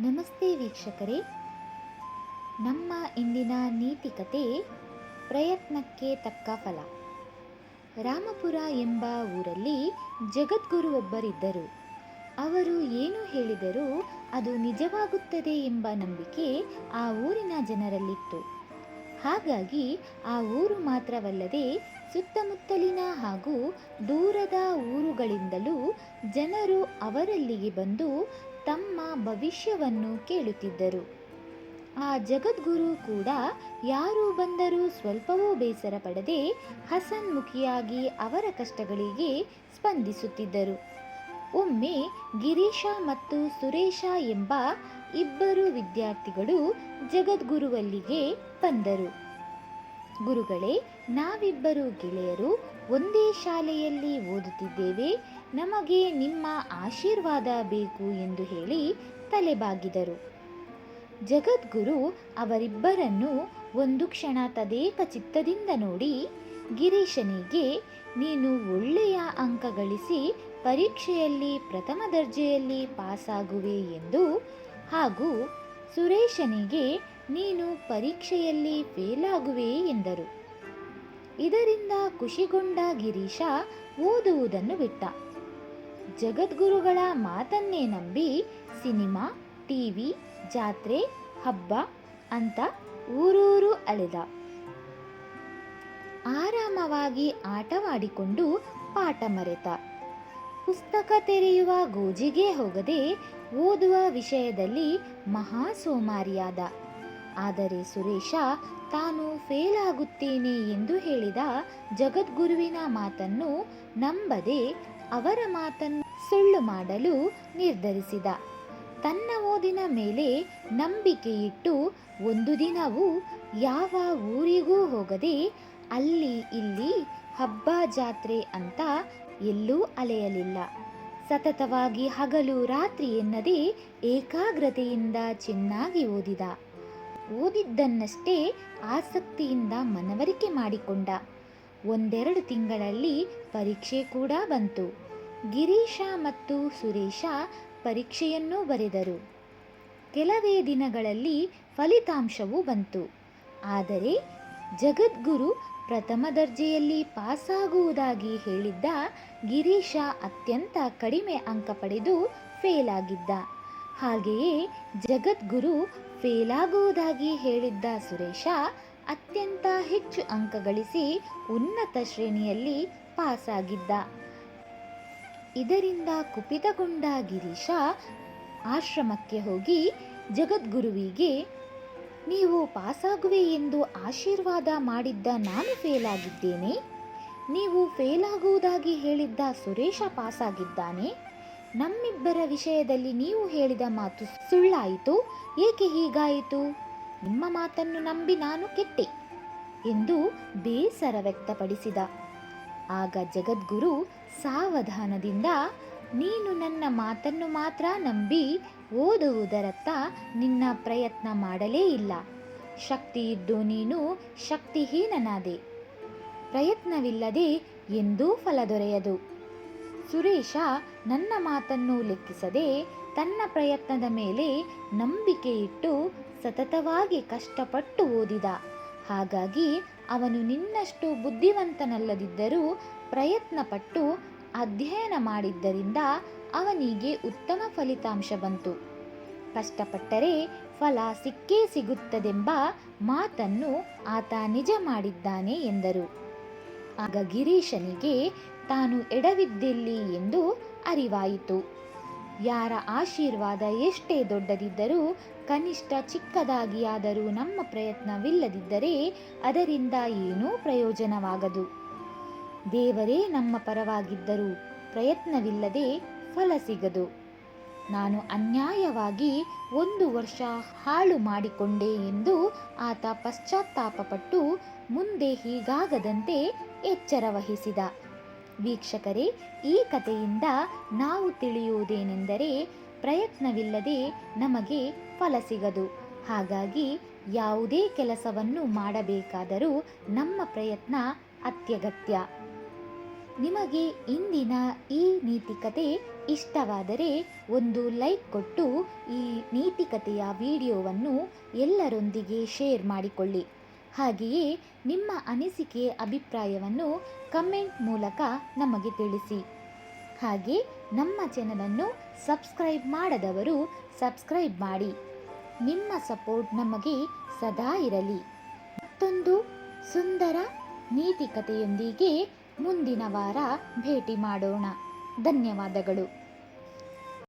ನಮಸ್ತೆ ವೀಕ್ಷಕರೇ. ನಮ್ಮ ಇಂದಿನ ನೀತಿಕತೆ ಪ್ರಯತ್ನಕ್ಕೆ ತಕ್ಕ ಫಲ. ರಾಮಪುರ ಎಂಬ ಊರಲ್ಲಿ ಜಗದ್ಗುರು ಒಬ್ಬರಿದ್ದರು ಅವರು ಏನು ಹೇಳಿದರೂ ಅದು ನಿಜವಾಗುತ್ತದೆ ಎಂಬ ನಂಬಿಕೆ ಆ ಊರಿನ ಜನರಲ್ಲಿತ್ತು. ಹಾಗಾಗಿ ಆ ಊರು ಮಾತ್ರವಲ್ಲದೆ ಸುತ್ತಮುತ್ತಲಿನ ಹಾಗೂ ದೂರದ ಊರುಗಳಿಂದಲೂ ಜನರು ಅವರಲ್ಲಿಗೆ ಬಂದು ತಮ್ಮ ಭವಿಷ್ಯವನ್ನು ಕೇಳುತ್ತಿದ್ದರು. ಆ ಜಗದ್ಗುರು ಕೂಡ ಯಾರು ಬಂದರೂ ಸ್ವಲ್ಪವೂ ಬೇಸರ ಪಡದೆ ಹಸನ್ಮುಖಿಯಾಗಿ ಅವರ ಕಷ್ಟಗಳಿಗೆ ಸ್ಪಂದಿಸುತ್ತಿದ್ದರು. ಒಮ್ಮೆ ಗಿರೀಶ ಮತ್ತು ಸುರೇಶ ಎಂಬ ಇಬ್ಬರು ವಿದ್ಯಾರ್ಥಿಗಳು ಜಗದ್ಗುರುವಲ್ಲಿಗೆ ಬಂದರು. ಗುರುಗಳೇ, ನಾವಿಬ್ಬರು ಗೆಳೆಯರು ಒಂದೇ ಶಾಲೆಯಲ್ಲಿ ಓದುತ್ತಿದ್ದೇವೆ ನಮಗೆ ನಿಮ್ಮ ಆಶೀರ್ವಾದ ಬೇಕು ಎಂದು ಹೇಳಿ ತಲೆಬಾಗಿದರು. ಜಗದ್ಗುರು ಅವರಿಬ್ಬರನ್ನು ಒಂದು ಕ್ಷಣ ತದೇಕ ಚಿತ್ತದಿಂದ ನೋಡಿ, ಗಿರೀಶನಿಗೆ, ನೀನು ಒಳ್ಳೆಯ ಅಂಕ ಗಳಿಸಿ ಪರೀಕ್ಷೆಯಲ್ಲಿ ಪ್ರಥಮ ದರ್ಜೆಯಲ್ಲಿ ಪಾಸಾಗುವೆ ಎಂದು ಹಾಗೂ ಸುರೇಶನಿಗೆ, ನೀನು ಪರೀಕ್ಷೆಯಲ್ಲಿ ಫೇಲಾಗುವೆ ಎಂದರು. ಇದರಿಂದ ಖುಷಿಗೊಂಡ ಗಿರೀಶ ಓದುವುದನ್ನು ಬಿಟ್ಟ. ಜಗದ್ಗುರುಗಳ ಮಾತನ್ನೇ ನಂಬಿ ಸಿನಿಮಾ, ಟಿವಿ, ಜಾತ್ರೆ, ಹಬ್ಬ ಅಂತ ಊರೂರು ಅಳೆದ ಆರಾಮವಾಗಿ ಆಟವಾಡಿಕೊಂಡು ಪಾಠ ಮರೆತ. ಪುಸ್ತಕ ತೆರೆಯುವ ಗೋಜಿಗೆ ಹೋಗದೆ ಓದುವ ವಿಷಯದಲ್ಲಿ ಮಹಾ ಸೋಮಾರಿಯಾದ ಆದರೆ ಸುರೇಶ, ತಾನು ಫೇಲ್ ಆಗುತ್ತೇನೆ ಎಂದು ಹೇಳಿದ ಜಗದ್ಗುರುವಿನ ಮಾತನ್ನು ನಂಬದೆ ಅವರ ಮಾತನ್ನು ಸುಳ್ಳು ಮಾಡಲು ನಿರ್ಧರಿಸಿದ. ತನ್ನ ಓದಿನ ಮೇಲೆ ನಂಬಿಕೆ ಇಟ್ಟು ಒಂದು ದಿನವೂ ಯಾವ ಊರಿಗೂ ಹೋಗದೆ ಅಲ್ಲಿ ಇಲ್ಲಿ ಹಬ್ಬ ಜಾತ್ರೆ ಅಂತ ಎಲ್ಲೂ ಅಲೆಯಲಿಲ್ಲ. ಸತತವಾಗಿ ಹಗಲು ರಾತ್ರಿ ಎನ್ನದೆ ಏಕಾಗ್ರತೆಯಿಂದ ಚೆನ್ನಾಗಿ ಓದಿದ. ಓದಿದ್ದನ್ನಷ್ಟೇ ಆಸಕ್ತಿಯಿಂದ ಮನವರಿಕೆ ಮಾಡಿಕೊಂಡ. ಒಂದೆರಡು ತಿಂಗಳಲ್ಲಿ ಪರೀಕ್ಷೆ ಕೂಡ ಬಂತು. ಗಿರೀಶ ಮತ್ತು ಸುರೇಶ ಪರೀಕ್ಷೆಯನ್ನೂ ಬರೆದರು. ಕೆಲವೇ ದಿನಗಳಲ್ಲಿ ಫಲಿತಾಂಶವೂ ಬಂತು. ಆದರೆ ಜಗದ್ಗುರು ಪ್ರಥಮ ದರ್ಜೆಯಲ್ಲಿ ಪಾಸಾಗುವುದಾಗಿ ಹೇಳಿದ್ದ ಗಿರೀಶ ಅತ್ಯಂತ ಕಡಿಮೆ ಅಂಕ ಪಡೆದು ಫೇಲ್ ಆಗಿದ್ದ ಹಾಗೆಯೇ ಜಗದ್ಗುರು ಫೇಲಾಗುವುದಾಗಿ ಹೇಳಿದ್ದ ಸುರೇಶ ಅತ್ಯಂತ ಹೆಚ್ಚು ಅಂಕ ಗಳಿಸಿ ಉನ್ನತ ಶ್ರೇಣಿಯಲ್ಲಿ ಪಾಸಾಗಿದ್ದ. ಇದರಿಂದ ಕುಪಿತಗೊಂಡ ಗಿರೀಶ ಆಶ್ರಮಕ್ಕೆ ಹೋಗಿ ಜಗದ್ಗುರುವಿಗೆ, ನೀವು ಪಾಸಾಗುವೆ ಎಂದು ಆಶೀರ್ವಾದ ಮಾಡಿದ್ದ ನಾನು ಫೇಲ್ ಆಗಿದ್ದೇನೆ ನೀವು ಫೇಲ್ ಆಗುವುದಾಗಿ ಹೇಳಿದ್ದ ಸುರೇಶ ಪಾಸಾಗಿದ್ದಾನೆ. ನಮ್ಮಿಬ್ಬರ ವಿಷಯದಲ್ಲಿ ನೀವು ಹೇಳಿದ ಮಾತು ಸುಳ್ಳಾಯಿತು. ಏಕೆ ಹೀಗಾಯಿತು? ನಿಮ್ಮ ಮಾತನ್ನು ನಂಬಿ ನಾನು ಕೆಟ್ಟೆ ಎಂದು ಬೇಸರ ವ್ಯಕ್ತಪಡಿಸಿದ ಆಗ ಜಗದ್ಗುರು ಸಾವಧಾನದಿಂದ, ನೀನು ನನ್ನ ಮಾತನ್ನು ಮಾತ್ರ ನಂಬಿ ಓದುವುದರತ್ತ ನಿನ್ನ ಪ್ರಯತ್ನ ಮಾಡಲೇ ಇಲ್ಲ. ಶಕ್ತಿ ಇದ್ದು ನೀನು ಶಕ್ತಿಹೀನನಾದೆ. ಪ್ರಯತ್ನವಿಲ್ಲದೆ ಎಂದೂ ಫಲ ದೊರೆಯದು. ಸುರೇಶ ನನ್ನ ಮಾತನ್ನು ಲೆಕ್ಕಿಸದೆ ತನ್ನ ಪ್ರಯತ್ನದ ಮೇಲೆ ನಂಬಿಕೆ ಇಟ್ಟು ಸತತವಾಗಿ ಕಷ್ಟಪಟ್ಟು ಓದಿದ. ಹಾಗಾಗಿ ಅವನು ನಿನ್ನಷ್ಟು ಬುದ್ಧಿವಂತನಲ್ಲದಿದ್ದರೂ ಪ್ರಯತ್ನಪಟ್ಟು ಅಧ್ಯಯನ ಮಾಡಿದ್ದರಿಂದ ಅವನಿಗೆ ಉತ್ತಮ ಫಲಿತಾಂಶ ಬಂತು. ಕಷ್ಟಪಟ್ಟರೆ ಫಲ ಸಿಕ್ಕೇ ಸಿಗುತ್ತದೆಂಬ ಮಾತನ್ನು ಆತ ನಿಜ ಮಾಡಿದ್ದಾನೆ ಎಂದರು. ಆಗ ಗಿರೀಶನಿಗೆ ತಾನು ಎಡವಿದ್ದೆಲ್ಲಿ ಎಂದು ಅರಿವಾಯಿತು. ಯಾರ ಆಶೀರ್ವಾದ ಎಷ್ಟೇ ದೊಡ್ಡದಿದ್ದರೂ, ಕನಿಷ್ಠ ಚಿಕ್ಕದಾಗಿಯಾದರೂ ನಮ್ಮ ಪ್ರಯತ್ನವಿಲ್ಲದಿದ್ದರೆ ಅದರಿಂದ ಏನೂ ಪ್ರಯೋಜನವಾಗದು. ದೇವರೇ ನಮ್ಮ ಪರವಾಗಿದ್ದರೂ ಪ್ರಯತ್ನವಿಲ್ಲದೆ ಫಲ ಸಿಗದು. ನಾನು ಅನ್ಯಾಯವಾಗಿ ಒಂದು ವರ್ಷ ಹಾಳು ಮಾಡಿಕೊಂಡೆ ಎಂದು ಆತ ಪಶ್ಚಾತ್ತಾಪಪಟ್ಟು ಮುಂದೆ ಹೀಗಾಗದಂತೆ ಎಚ್ಚರ ವಹಿಸಿದ ವೀಕ್ಷಕರೇ, ಈ ಕಥೆಯಿಂದ ನಾವು ತಿಳಿಯುವುದೇನೆಂದರೆ ಪ್ರಯತ್ನವಿಲ್ಲದೆ ನಮಗೆ ಫಲ ಸಿಗದು. ಹಾಗಾಗಿ ಯಾವುದೇ ಕೆಲಸವನ್ನು ಮಾಡಬೇಕಾದರೂ ನಮ್ಮ ಪ್ರಯತ್ನ ಅತ್ಯಗತ್ಯ. ನಿಮಗೆ ಇಂದಿನ ಈ ನೀತಿಕತೆ ಇಷ್ಟವಾದರೆ ಒಂದು ಲೈಕ್ ಕೊಟ್ಟು ಈ ನೀತಿಕತೆಯ ವಿಡಿಯೋವನ್ನು ಎಲ್ಲರೊಂದಿಗೆ ಶೇರ್ ಮಾಡಿಕೊಳ್ಳಿ. ಹಾಗೆಯೇ ನಿಮ್ಮ ಅನಿಸಿಕೆ ಅಭಿಪ್ರಾಯವನ್ನು ಕಮೆಂಟ್ ಮೂಲಕ ನಮಗೆ ತಿಳಿಸಿ. ಹಾಗೆ ನಮ್ಮ ಚಾನಲನ್ನು ಸಬ್ಸ್ಕ್ರೈಬ್ ಮಾಡದವರು ಸಬ್ಸ್ಕ್ರೈಬ್ ಮಾಡಿ. ನಿಮ್ಮ ಸಪೋರ್ಟ್ ನಮಗೆ ಸದಾ ಇರಲಿ. ಮತ್ತೊಂದು ಸುಂದರ ನೀತಿಕತೆಯೊಂದಿಗೆ ಮುಂದಿನ ವಾರ ಭೇಟಿ ಮಾಡೋಣ. ಧನ್ಯವಾದಗಳು.